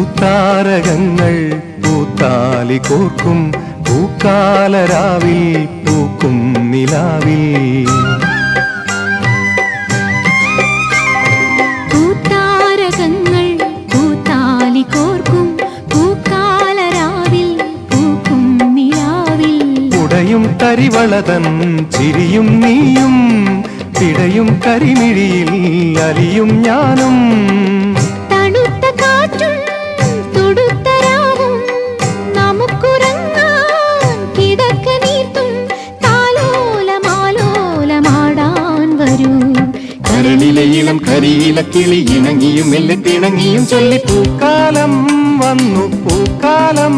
പൂത്താരകങ്ങൾ പൂത്താലി കോർക്കും പൂക്കാലരാവിൽ പൂക്കും നിലാവിൽ. പൂത്താരകങ്ങൾ പൂത്താലി കോർക്കും പൂക്കാലരാവിൽ പൂക്കും നിലാവിൽ. ഉടയും തരിവളതൻ ചിരിയും നീയും പിടയും കരിമിഴിയിൽ അലിയും ഞാനും. കരളിലെ ഇളം കരിയില കിളി ഇണങ്ങിയും മെല്ലെ തിണങ്ങിയും ചൊല്ലി പൂക്കാലം വന്നു പൂക്കാലം